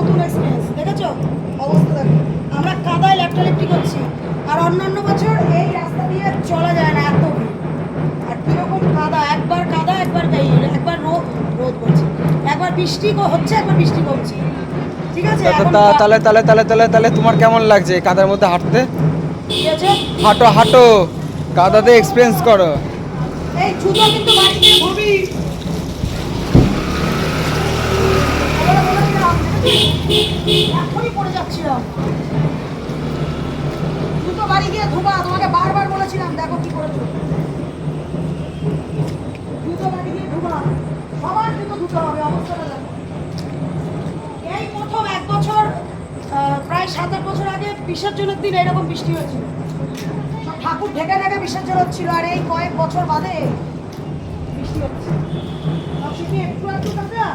নতুন এক্সপিরিয়েন্স দেখেছ? অবস্থা দেখো। আমরা কাদায় লেফটালেফটি করছি আর অন্যান্য বছর এই রাস্তা দিয়ে চলা যায় না এত। আর কীরকম কাদা একবার কাদা একবার একবার রোদ রোদ করছে একবার বৃষ্টি হচ্ছে একবার বৃষ্টি কমছে। ঠিক আছে তাহলে তাহলে তাহলে তাহলে তাহলে তোমার কেমন লাগছে কাদার মধ্যে হাঁটতে? ঠিক আছে? হাঁটো হাঁটো। কাদাতে এক্সপিরিয়েন্স করো। এই জুতো কিন্তু বাড়িতে ঘুরবি এই প্রথম এক বছর প্রায় সাত আট বছর আগে বিসর্জনের দিন এরকম বৃষ্টি হয়েছিল। ঠাকুর ঢেকে ঢেকে বিসর্জন হচ্ছিল, আর এই কয়েক বছর বাদে বৃষ্টি হচ্ছে অসুখী একটু একটু কাঁচা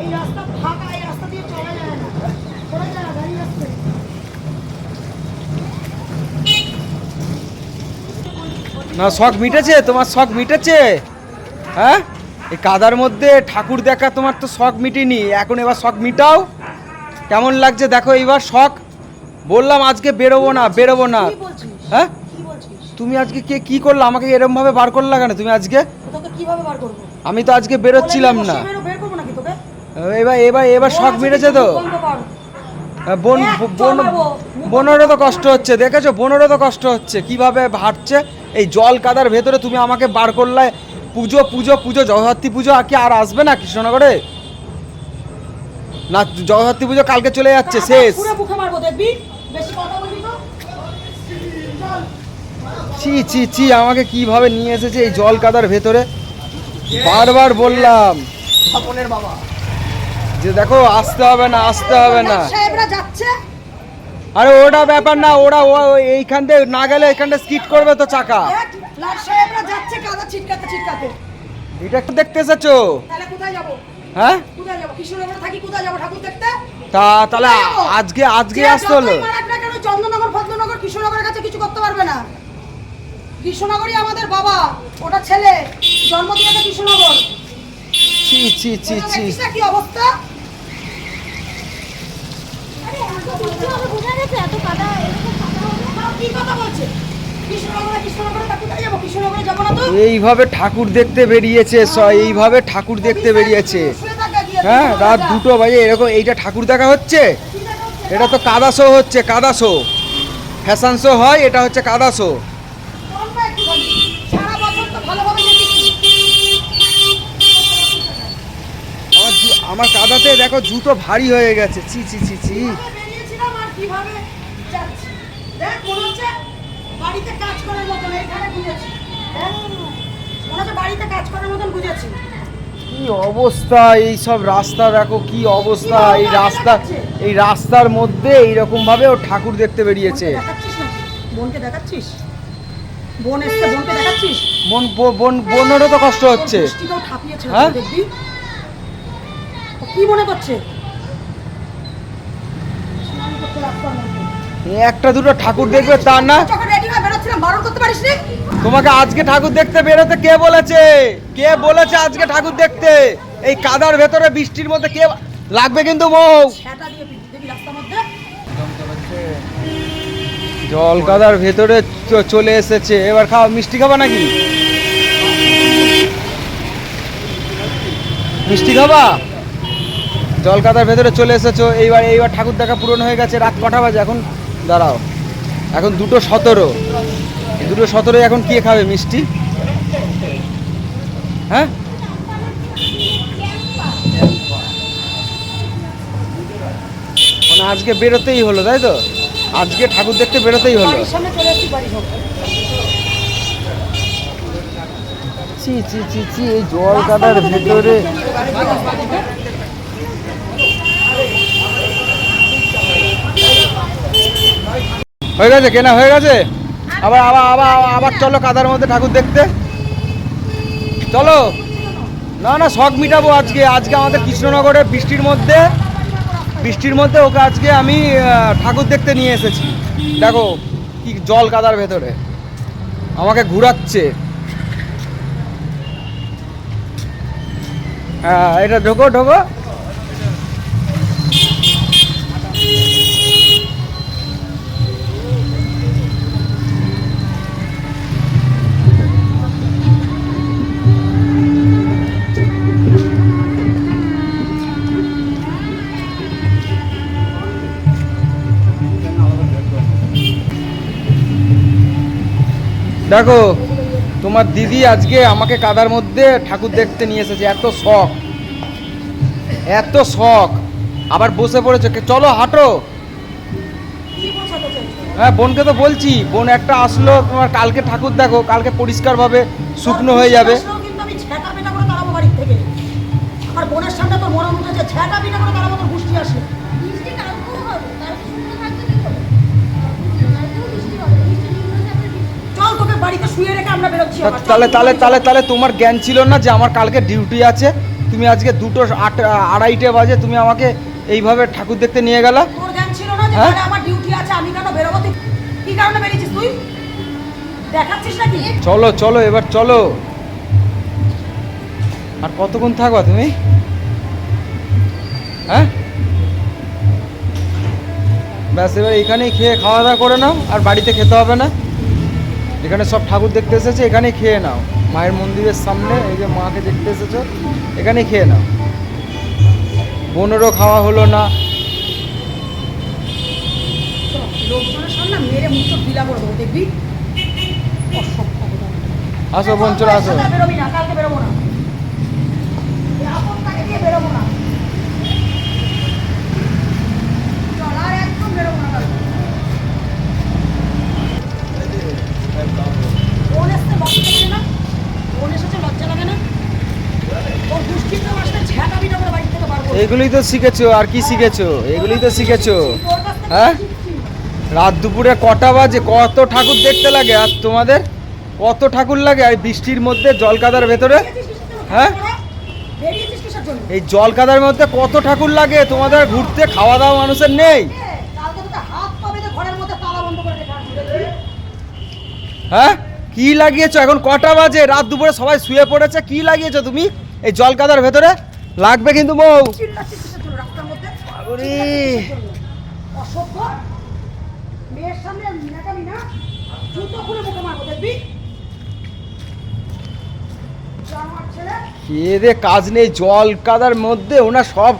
এই রাস্তা ফাঁকা এই রাস্তা দিয়ে চলা যায় না চলা যায় না গাড়ি আসছে না শখ মিটেছে? তোমার শখ মিটেছে? হ্যাঁ? এই কাদার মধ্যে ঠাকুর দেখা তোমার তো শখ মিটেনি এখন এবার শখ মিটাও। কেমন লাগছে দেখো এইবার শখ? বললাম আজকে বেরোবো না বেরোবো না। হ্যাঁ? তুমি আজকে কে কি করলে? আমাকে এরকম ভাবে বার করলা কেন তুমি আজকে? আমি তো আজকে বেরোচ্ছিলাম না। এবার এবার এবার শখ মিটেছে তো। হ্যাঁ, বোন বোন। বোনেরও তো কষ্ট হচ্ছে দেখেছ? বোনেরও তো কষ্ট হচ্ছে কীভাবে হাঁটছে? এই জল কাদার ভেতরে তুমি আমাকে বার করলে পুজো পুজো পুজো জগদ্ধাত্রী পুজো আর কি আর আসবে না কৃষ্ণনগরে? না জগদ্ধাত্রী পুজো কালকে চলে যাচ্ছে শেষ। পুরো মুখে মারবো দেখবি? বেশি কথা বলবি তো? চি চি চি আমাকে কীভাবে নিয়ে এসেছে এই জল কাদার ভেতরে? বারবার বললাম। যে দেখো আসতে হবে না আসতে হবে না। আরে ওটা ব্যাপার না ওরা ও এইখান থেকে না গেলে এখানটা স্কিট করবে তো চাকা। দেখ, লাট সাহেবরা যাচ্ছে কাদা ছিটকাতে ছিটকাতে। এটা একটু দেখতে এসেছ? তাহলে কোথায় যাব? হ্যাঁ? কোথায় যাব? কৃষ্ণনগরে থাকি কোথায় যাব ঠাকুর দেখতে? তা তাহলে আজকে আজকে আসতে হলো। কেন চন্দ্রনগর ভদ্রনগর কৃষ্ণনগরের কাছে কিছু করতে পারবে না। কৃষ্ণনগরই আমাদের বাবা ওটা ছেলে। জন্ম দিয়েছে কৃষ্ণনগর। ছি ছি ছি ছি। কি অবস্থা? এইভাবে ঠাকুর দেখতে বেরিয়েছে স- এইভাবে ঠাকুর দেখতে বেরিয়েছে। হ্যাঁ রাত দুটো বাজে এরকম এইটা ঠাকুর দেখা হচ্ছে? এটা তো কাদা শো হচ্ছে কাদা শো। ফ্যাশন শো হয় এটা হচ্ছে কাদা শো। আমার কাদাতে দেখো জুতো ভারী হয়ে গেছে ছি ছি ছি ছি। কীভাবে যাচ্ছি। দেখ, মনে হচ্ছে বাড়িতে কাজ করার মতন এইখানে গুজেছি। দেখ, মনে হচ্ছে বাড়িতে কাজ করার মতন গুজেছি। কি অবস্থা? এই সব রাস্তা দেখো কি অবস্থা? এই রাস্তা এই রাস্তার মধ্যে এইরকম ভাবে ও ঠাকুর দেখতে বেরিয়েছে। বোনকে দেখাচ্ছিস বোন এসছে বোনকে দেখাচ্ছিস? বোন বোন- বোন বোনেরও তো কষ্ট হচ্ছে। হ্যাঁ? কি মনে করছে স্নান করতে রাস্তার মধ্যে। এই একটা দুটো ঠাকুর দেখবে তা না? তোমাকে আজকে ঠাকুর দেখতে বেরোতে কে বলেছে? কে বলেছে আজকে ঠাকুর দেখতে? এই কাদার ভেতরে বৃষ্টির মধ্যে কে লাগবে কিন্তু মৌ জল কাদার ভেতরে চলে এসেছে। এবার খাও মিষ্টি খাবা নাকি? মিষ্টি খাবা? জল কাদার ভেতরে চলে এসেছ এইবার এইবার ঠাকুর দেখা পূরণ হয়ে গেছে রাত কটা বাজে? এখন দাঁড়াও। এখন দুটো সতেরো। দুটো সতেরো এখন কে খাবে মিষ্টি? হ্যাঁ? মানে আজকে বেরোতেই হলো তাই তো? আজকে ঠাকুর দেখতে বেরোতেই হলো। চি চি চি চি এই জল কাদার ভেতরে হয়ে গেছে, কেনা হয়ে গেছে? আবার আবার আবার আবার চলো কাদার মধ্যে ঠাকুর দেখতে। চলো। না না, শখ মিটাবো আজকে। আজকে আমাদের কৃষ্ণনগরে বৃষ্টির মধ্যে বৃষ্টির মধ্যে ওকে আজকে আমি ঠাকুর দেখতে নিয়ে এসেছি। দেখো, কি জল কাদার ভেতরে। আমাকে ঘুরাচ্ছে। হ্যাঁ এটা ঢোকো ঢোকো। দেখো, তোমার দিদি আজকে আমাকে কাদার মধ্যে ঠাকুর দেখতে নিয়ে এসেছে, এত শখ। এত শখ। আবার বসে পড়েছে চলো হাঁটো। হ্যাঁ বোনকে তো বলছি, বোন একটা আসলো, তোমার কালকে ঠাকুর দেখো, কালকে পরিষ্কারভাবে শুকনো হয়ে যাবে। বোনের সামনে ঝ্যাঁটা পিটা করে তোর গুষ্টি শুয়ে রেখে আমরা বেরোচ্ছি তাহলে তাহলে তাহলে। তাহলে তোমার জ্ঞান ছিল না যে আমার কালকে ডিউটি আছে তুমি আজকে দুটো আট আড়াইটে বাজে তুমি আমাকে এইভাবে ঠাকুর দেখতে নিয়ে গেলা? তোর জ্ঞান ছিল না যে হ্যাঁ? আমার ডিউটি আছে আমি কেন বেরোবো? কি কারণে বেরিয়েছিস তুই? দেখাচ্ছিস নাকি? চলো চলো এবার চলো। আর কতক্ষণ থাকবা তুমি? হ্যাঁ? ব্যাস এবার এখানেই খেয়ে খাওয়া দাওয়া করে নাও আর বাড়িতে খেতে হবে না। এখানে সব ঠাকুর দেখতে এসেছে, এখানেই খেয়ে নাও। মায়ের মন্দিরের সামনে এই যে মাকে দেখতে এসেছ, এখানেই খেয়ে নাও। বোনেরও খাওয়া হলো না। আসো বোন, চলে আসো। না চল আর একদম বেরোবো না কালকে বোন এসছে লজ্জা লাগে না বোন এসেছে লজ্জা লাগে না ওর দুষ্টির তো আসলে ঝ্যাঁটা বিটা করে বাড়ি থেকে বার করব। এগুলোই তো শিখেছো, আর কি শিখেছো? এগুলোই তো শিখেছো। হ্যাঁ? রাত দুপুরে কটা বাজে? কত ঠাকুর দেখতে লাগে? আর তোমাদের? কত ঠাকুর লাগে আর বৃষ্টির মধ্যে জল কাদার ভেতরে? হ্যাঁ? এই জল কাদার মধ্যে কত ঠাকুর লাগে? তোমাদের ঘুরতে খাওয়া দাওয়া মানুষের নেই? হ্যাঁ? কি লাগিয়েছো? এখন কটা বাজে? রাত দুপুরে সবাই শুয়ে পড়েছে। কি লাগিয়েছো তুমি এই জল কাদার ভেতরে? লাগবে কিন্তু বউ। খেয়ে কাজ নেই জল কাদার মধ্যে ওনার সব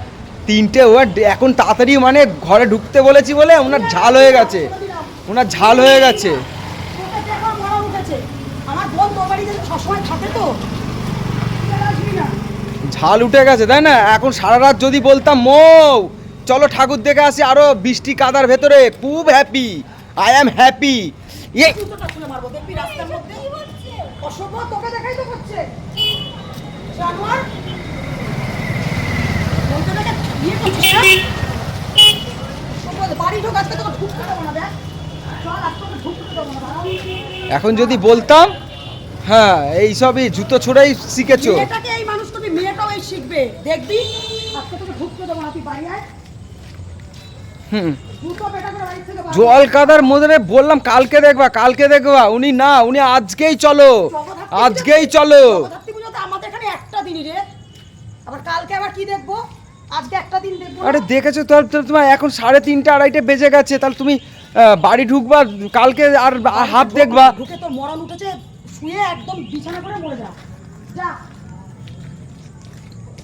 তিনটে ওয়ার এখন তাড়াতাড়ি মানে ঘরে ঢুকতে বলেছি বলে ওনার ঝাল হয়ে গেছে। ওনার ঝাল হয়ে গেছে। আমার বোন বাড়িতে সবসময় থাকে তো। আসবি না। ঝাল উঠে গেছে তাই না? এখন সারা রাত যদি বলতাম মৌ চলো ঠাকুর দেখে আসি আরও বৃষ্টি কাদার ভেতরে। খুব হ্যাপি আই অ্যাম হ্যাপি দাঁড়া। এখন যদি বলতাম হ্যাঁ এইসবই জুতো ছোড়াই শিখেছো। মেয়েটাও এই শিখবে। দেখবি? আজকে তোকে ঢুকতে দেবো না তুই বাড়ি আয়। জল কাদার মধ্যে বললাম কালকে দেখবা কালকে দেখবা। উনি না উনি আজকেই চলো। আজকেই চলো। আমাদের এখানে একটা দিনই রে। আবার কালকে আবার কি দেখব? আজকে একটা দিন দেখব না। আরে দেখেছ তো তোমার এখন সাড়ে তিনটে আড়াইটে বেজে গেছে। তাহলে তুমি বাড়ি ঢুকবা কালকে আর হাফ দেখবা। ঢুকে তো মরণ উঠেছে শুয়ে একদম বিছানা করে মরে যা যা।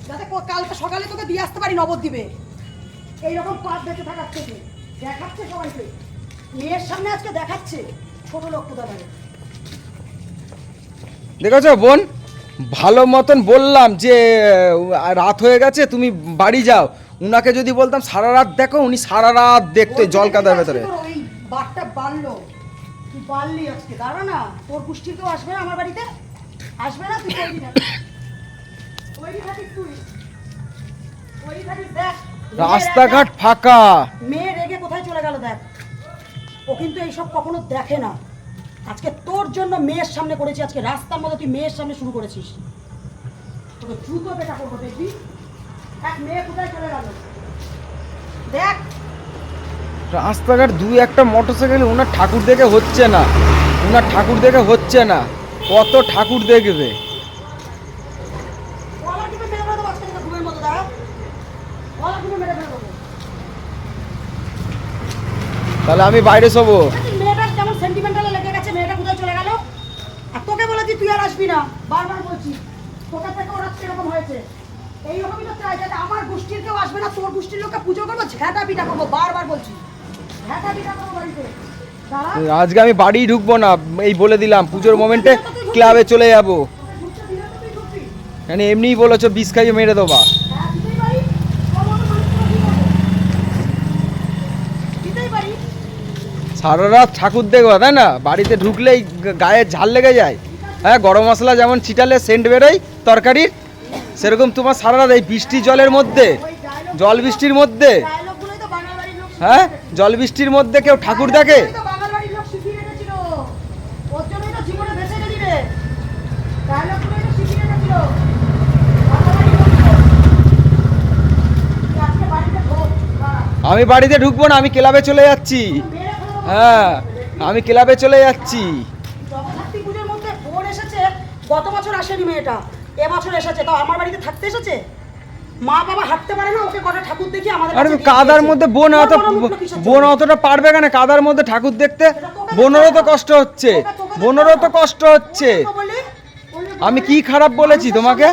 যাতে কালকে সকালে তোকে দিয়ে আসতে পারি নবদ্বীপে এইরকম পাপ বেঁচে থাকার থেকে দেখাচ্ছে সবাইকে। মেয়ের সামনে আজকে দেখাচ্ছে ছোট লোক কোথায় দেখেছ বোন? ভালো মতন বললাম যে রাত হয়ে গেছে তুমি বাড়ি যাও। উনাকে যদি বলতাম সারা রাত দেখো উনি সারা রাত দেখতো জল কাদার ভেতরে। বারটা বাড়লো। তুই বাড়লি আজকে দাঁড়া না তোর পুষ্টি কেউ আসবে না আমার বাড়িতে? আসবে না তুই তৈরি রাস্তাঘাট ফাঁকা। মেয়ে রেগে কোথায় চলে গেল দেখ। ও কিন্তু এইসব কখনো দেখে না। আজকে তোর জন্য মেয়ের সামনে করেছি আজকে রাস্তার মধ্যে তুই মেয়ের সামনে শুরু করেছিস। তোকে জুতো বেটা করব দেখবি? এক মেয়ে কোথায় চলে গেল? দেখ। রাস্তাঘাট দুই একটা মোটরসাইকেল ওনার ঠাকুর দেখে হচ্ছে না। ওনার ঠাকুর দেখে হচ্ছে না। কত ঠাকুর দেখবে কলা টিপে মেরে ফেলে দেবো আজকে তোকে ঘুমের মতো দাঁড়া কলা টিপে মেরে ফেলে দেবো তাহলে আমি বাইরে শোবো। মেয়েটা কেমন সেন্টিমেন্টালে লেগে গেছে মেয়েটা কোথায় চলে গেল? আর তোকে বলেছি তুই আর আসবি না বারবার বলছি তোকে থেকে ওরা এরকম হয়েছে। এইরকমই তো চাই যাতে আমার গোষ্ঠীর কেউ আসবে না তোর গোষ্ঠীর লোককে পুজো করব ঝ্যাঁটা পিঠা করব বারবার বলছি। ঝ্যাঁটা পিঠা করব বাড়িতে। আজকে আমি বাড়ি ঢুকবো না এই বলে দিলাম পুজোর মোমেন্টে ক্লাবে চলে যাব। মানে এমনিই বলেছ বিষ খাইয়ে মেরে দেবা হ্যাঁ দিতেই পারি তোর মতো মানুষ তো কি করব? দিতেই পারি সারা রাত ঠাকুর দেখবা, তাই না বাড়িতে ঢুকলেই গায়ে ঝাল লেগে যায় হ্যাঁ গরম মশলা যেমন ছিটালে সেন্ট বেরোয়, তরকারির সেরকম তোমার সারা রাত এই বৃষ্টি জলের মধ্যে, জল বৃষ্টির মধ্যে হ্যাঁ জল বৃষ্টির মধ্যে কেউ ঠাকুর দেখে। আমি বাড়িতে ঢুকবো না, আমি ক্লাবে চলে যাচ্ছি। হ্যাঁ আমি ক্লাবে চলে যাচ্ছি। জগদ্ধাত্রী পুজোর মধ্যে বোন এসেছে গত বছর আসেনি মেয়েটা এবছর এসেছে তাও আমার বাড়িতে থাকতে এসেছে? মা বাবা হাঁটতে পারে না ওকে কটা ঠাকুর দেখি আমাদের আরে কাদার মধ্যে বোন অত বোন অতটা পারবে কেন? কাদার মধ্যে ঠাকুর দেখতে বোনেরও তো কষ্ট হচ্ছে। বোনেরও তো কষ্ট হচ্ছে। আমি কি খারাপ বলেছি তোমাকে?